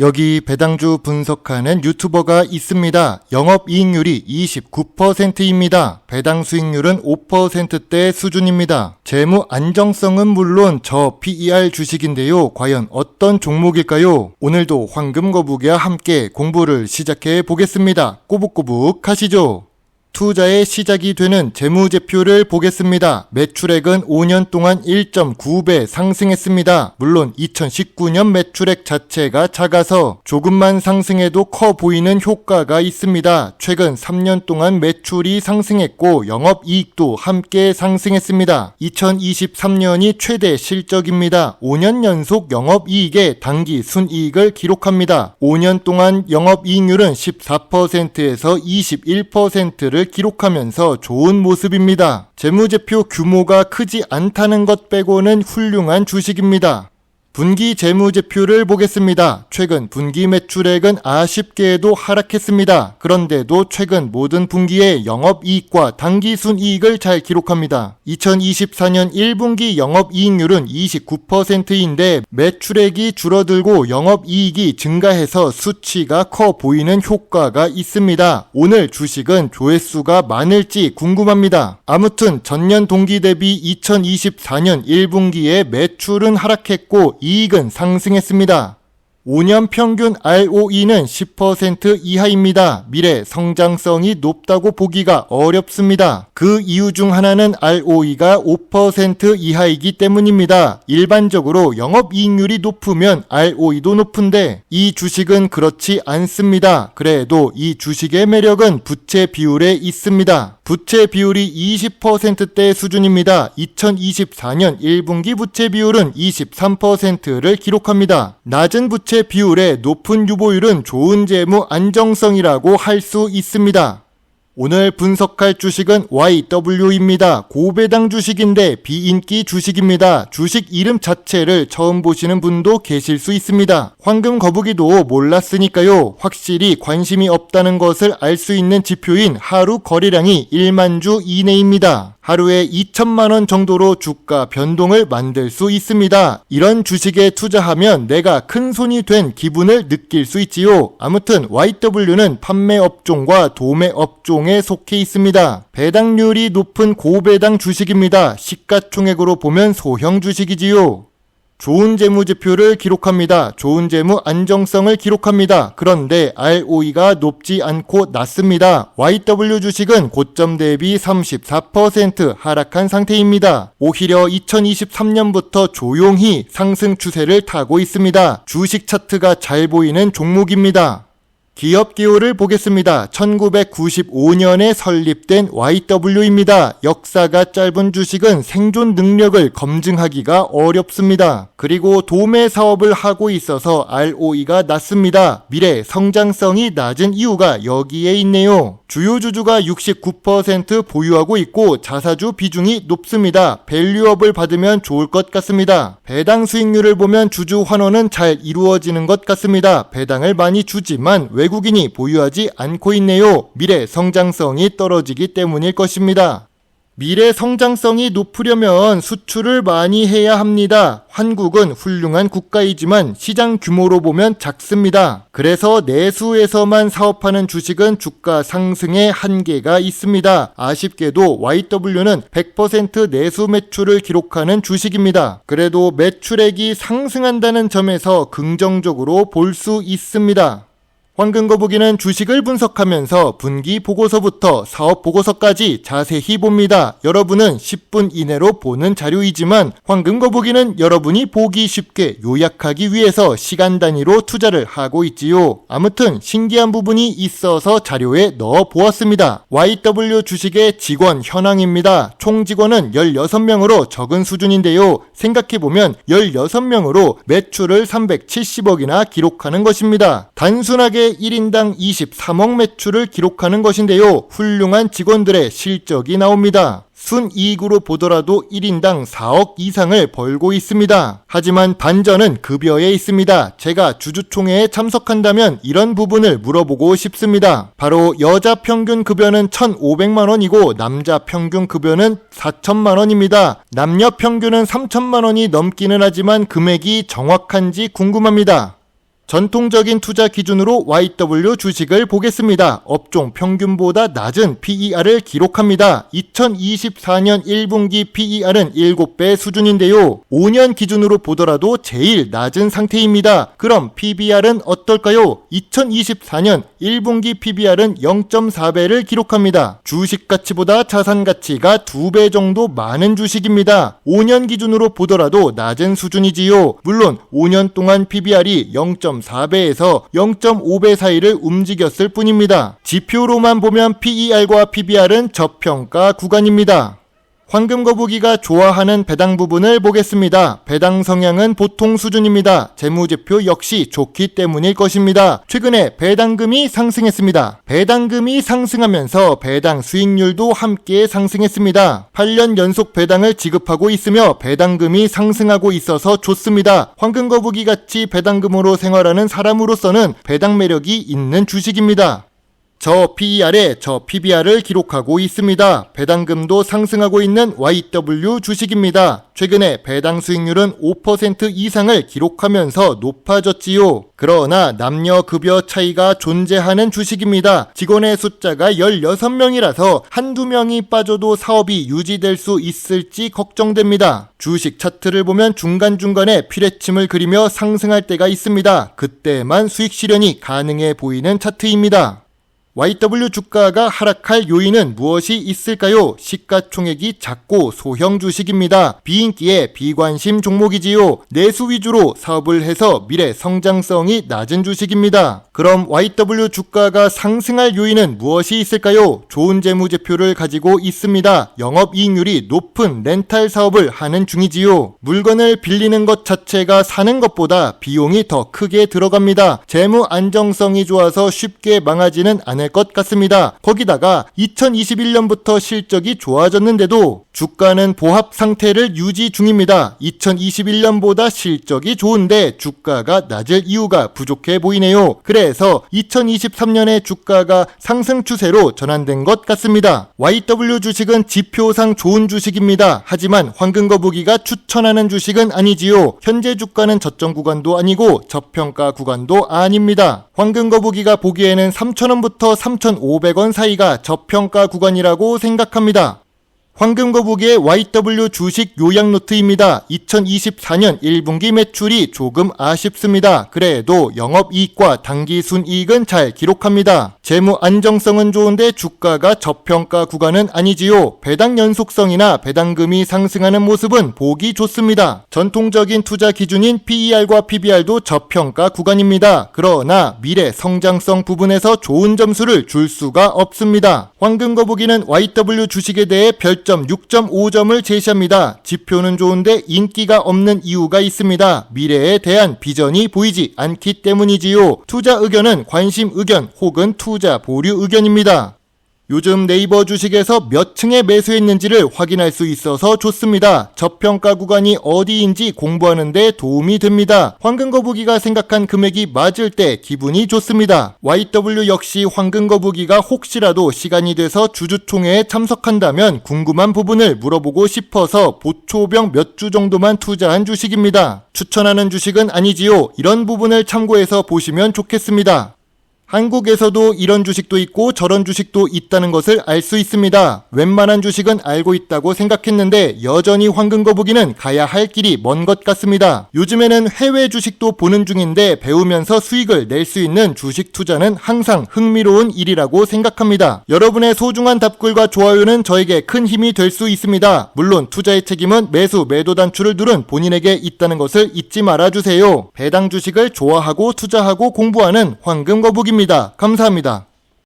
여기 배당주 분석하는 유튜버가 있습니다. 영업이익률이 29%입니다. 배당 수익률은 5%대 수준입니다. 재무 안정성은 물론 저 PER 주식인데요. 과연 어떤 종목일까요? 오늘도 황금 거북이와 함께 공부를 시작해 보겠습니다. 꼬북꼬북 하시죠. 투자의 시작이 되는 재무제표를 보겠습니다. 매출액은 5년 동안 1.9배 상승했습니다. 물론 2019년 매출액 자체가 작아서 조금만 상승해도 커 보이는 효과가 있습니다. 최근 3년 동안 매출이 상승했고 영업이익도 함께 상승했습니다. 2023년이 최대 실적입니다. 5년 연속 영업이익의 단기 순이익을 기록합니다. 5년 동안 영업이익률은 14%에서 21%를 기록하면서 좋은 모습입니다. 재무제표 규모가 크지 않다는 것 빼고는 훌륭한 주식입니다. 분기 재무제표를 보겠습니다. 최근 분기 매출액은 아쉽게도 하락했습니다. 그런데도 최근 모든 분기의 영업이익과 당기순이익을 잘 기록합니다. 2024년 1분기 영업이익률은 29%인데 매출액이 줄어들고 영업이익이 증가해서 수치가 커 보이는 효과가 있습니다. 오늘 주식은 조회수가 많을지 궁금합니다. 아무튼 전년 동기 대비 2024년 1분기에 매출은 하락했고 이익은 상승했습니다. 5년 평균 ROE는 10% 이하입니다. 미래 성장성이 높다고 보기가 어렵습니다. 그 이유 중 하나는 ROE가 5% 이하이기 때문입니다. 일반적으로 영업이익률이 높으면 ROE도 높은데 이 주식은 그렇지 않습니다. 그래도 이 주식의 매력은 부채 비율에 있습니다. 부채 비율이 20%대 수준입니다. 2024년 1분기 부채 비율은 23%를 기록합니다. 낮은 부채 비율에 높은 유보율은 좋은 재무 안정성이라고 할 수 있습니다. 오늘 분석할 주식은 YW입니다. 고배당 주식인데 비인기 주식입니다. 주식 이름 자체를 처음 보시는 분도 계실 수 있습니다. 황금 거북이도 몰랐으니까요. 확실히 관심이 없다는 것을 알 수 있는 지표인 하루 거래량이 1만 주 이내입니다. 하루에 2천만 원 정도로 주가 변동을 만들 수 있습니다. 이런 주식에 투자하면 내가 큰 손이 된 기분을 느낄 수 있지요. 아무튼 YW는 판매 업종과 도매 업종에 속해 있습니다. 배당률이 높은 고배당 주식입니다. 시가총액으로 보면 소형 주식이지요. 좋은 재무지표를 기록합니다. 좋은 재무 안정성을 기록합니다. 그런데 ROE가 높지 않고 낮습니다. YW 주식은 고점 대비 34% 하락한 상태입니다. 오히려 2023년부터 조용히 상승 추세를 타고 있습니다. 주식 차트가 잘 보이는 종목입니다. 기업 기호를 보겠습니다. 1995년에 설립된 YW입니다. 역사가 짧은 주식은 생존 능력을 검증하기가 어렵습니다. 그리고 도매 사업을 하고 있어서 ROE가 낮습니다. 미래 성장성이 낮은 이유가 여기에 있네요. 주요 주주가 69% 보유하고 있고 자사주 비중이 높습니다. 밸류업을 받으면 좋을 것 같습니다. 배당 수익률을 보면 주주 환원은 잘 이루어지는 것 같습니다. 배당을 많이 주지만 외국인이 보유하지 않고 있네요. 미래 성장성이 떨어지기 때문일 것입니다. 미래 성장성이 높으려면 수출을 많이 해야 합니다. 한국은 훌륭한 국가이지만 시장 규모로 보면 작습니다. 그래서 내수에서만 사업하는 주식은 주가 상승의 한계가 있습니다. 아쉽게도 YW는 100% 내수 매출을 기록하는 주식입니다. 그래도 매출액이 상승한다는 점에서 긍정적으로 볼 수 있습니다. 황금거북이는 주식을 분석하면서 분기 보고서부터 사업 보고서까지 자세히 봅니다. 여러분은 10분 이내로 보는 자료이지만 황금거북이는 여러분이 보기 쉽게 요약하기 위해서 시간 단위로 투자를 하고 있지요. 아무튼 신기한 부분이 있어서 자료에 넣어 보았습니다. YW 주식의 직원 현황입니다. 총 직원은 16명으로 적은 수준인데요. 생각해보면 16명으로 매출을 370억이나 기록하는 것입니다. 단순하게 1인당 23억 매출을 기록하는 것인데요. 훌륭한 직원들의 실적이 나옵니다. 순이익으로 보더라도 1인당 4억 이상을 벌고 있습니다. 하지만 반전은 급여에 있습니다. 제가 주주총회에 참석한다면 이런 부분을 물어보고 싶습니다. 바로 여자 평균 급여는 1,500만 원이고 남자 평균 급여는 4천만 원입니다. 남녀 평균은 3천만 원이 넘기는 하지만 금액이 정확한지 궁금합니다. 전통적인 투자 기준으로 YW 주식을 보겠습니다. 업종 평균보다 낮은 PER을 기록합니다. 2024년 1분기 PER은 7배 수준인데요. 5년 기준으로 보더라도 제일 낮은 상태입니다. 그럼 PBR은 어떨까요? 2024년 1분기 PBR은 0.4배를 기록합니다. 주식 가치보다 자산 가치가 2배 정도 많은 주식입니다. 5년 기준으로 보더라도 낮은 수준이지요. 물론 5년 동안 PBR이 0.4배에서 0.5배 사이를 움직였을 뿐입니다. 지표로만 보면 PER과 PBR은 저평가 구간입니다. 황금 거북이가 좋아하는 배당 부분을 보겠습니다. 배당 성향은 보통 수준입니다. 재무제표 역시 좋기 때문일 것입니다. 최근에 배당금이 상승했습니다. 배당금이 상승하면서 배당 수익률도 함께 상승했습니다. 8년 연속 배당을 지급하고 있으며 배당금이 상승하고 있어서 좋습니다. 황금 거북이 같이 배당금으로 생활하는 사람으로서는 배당 매력이 있는 주식입니다. 저 PER에 저 PBR을 기록하고 있습니다. 배당금도 상승하고 있는 YW 주식입니다. 최근에 배당 수익률은 5% 이상을 기록하면서 높아졌지요. 그러나 남녀 급여 차이가 존재하는 주식입니다. 직원의 숫자가 16명이라서 한두 명이 빠져도 사업이 유지될 수 있을지 걱정됩니다. 주식 차트를 보면 중간중간에 피뢰침을 그리며 상승할 때가 있습니다. 그때만 수익 실현이 가능해 보이는 차트입니다. YW 주가가 하락할 요인은 무엇이 있을까요? 시가총액이 작고 소형 주식입니다. 비인기에 비관심 종목이지요. 내수 위주로 사업을 해서 미래 성장성이 낮은 주식입니다. 그럼 YW 주가가 상승할 요인은 무엇이 있을까요? 좋은 재무제표를 가지고 있습니다. 영업이익률이 높은 렌탈 사업을 하는 중이지요. 물건을 빌리는 것 자체가 사는 것보다 비용이 더 크게 들어갑니다. 재무 안정성이 좋아서 쉽게 망하지는 않을 것 같습니다. 거기다가 2021년부터 실적이 좋아졌는데도 주가는 보합 상태를 유지 중입니다. 2021년보다 실적이 좋은데 주가가 낮을 이유가 부족해 보이네요. 그래서 2023년에 주가가 상승 추세로 전환된 것 같습니다. YW 주식은 지표상 좋은 주식입니다. 하지만 황금거북이가 추천하는 주식은 아니지요. 현재 주가는 저점 구간도 아니고 저평가 구간도 아닙니다. 황금거북이가 보기에는 3,000원부터 3,500원 사이가 저평가 구간이라고 생각합니다. 황금거북이의 YW 주식 요약 노트입니다. 2024년 1분기 매출이 조금 아쉽습니다. 그래도 영업이익과 당기순이익은 잘 기록합니다. 재무 안정성은 좋은데 주가가 저평가 구간은 아니지요. 배당 연속성이나 배당금이 상승하는 모습은 보기 좋습니다. 전통적인 투자 기준인 PER과 PBR도 저평가 구간입니다. 그러나 미래 성장성 부분에서 좋은 점수를 줄 수가 없습니다. 황금거북이는 YW 주식에 대해 별 별점 6.5점을 제시합니다. 지표는 좋은데 인기가 없는 이유가 있습니다. 미래에 대한 비전이 보이지 않기 때문이지요. 투자 의견은 관심 의견 혹은 투자 보류 의견입니다. 요즘 네이버 주식에서 몇 층에 매수했는지를 확인할 수 있어서 좋습니다. 저평가 구간이 어디인지 공부하는데 도움이 됩니다. 황금거북이가 생각한 금액이 맞을 때 기분이 좋습니다. YW 역시 황금거북이가 혹시라도 시간이 돼서 주주총회에 참석한다면 궁금한 부분을 물어보고 싶어서 보초병 몇 주 정도만 투자한 주식입니다. 추천하는 주식은 아니지요. 이런 부분을 참고해서 보시면 좋겠습니다. 한국에서도 이런 주식도 있고 저런 주식도 있다는 것을 알 수 있습니다. 웬만한 주식은 알고 있다고 생각했는데 여전히 황금거북이는 가야 할 길이 먼 것 같습니다. 요즘에는 해외 주식도 보는 중인데 배우면서 수익을 낼 수 있는 주식 투자는 항상 흥미로운 일이라고 생각합니다. 여러분의 소중한 답글과 좋아요는 저에게 큰 힘이 될 수 있습니다. 물론 투자의 책임은 매수 매도 단추를 누른 본인에게 있다는 것을 잊지 말아주세요. 배당 주식을 좋아하고 투자하고 공부하는 황금거북입 니다. 감사합니다.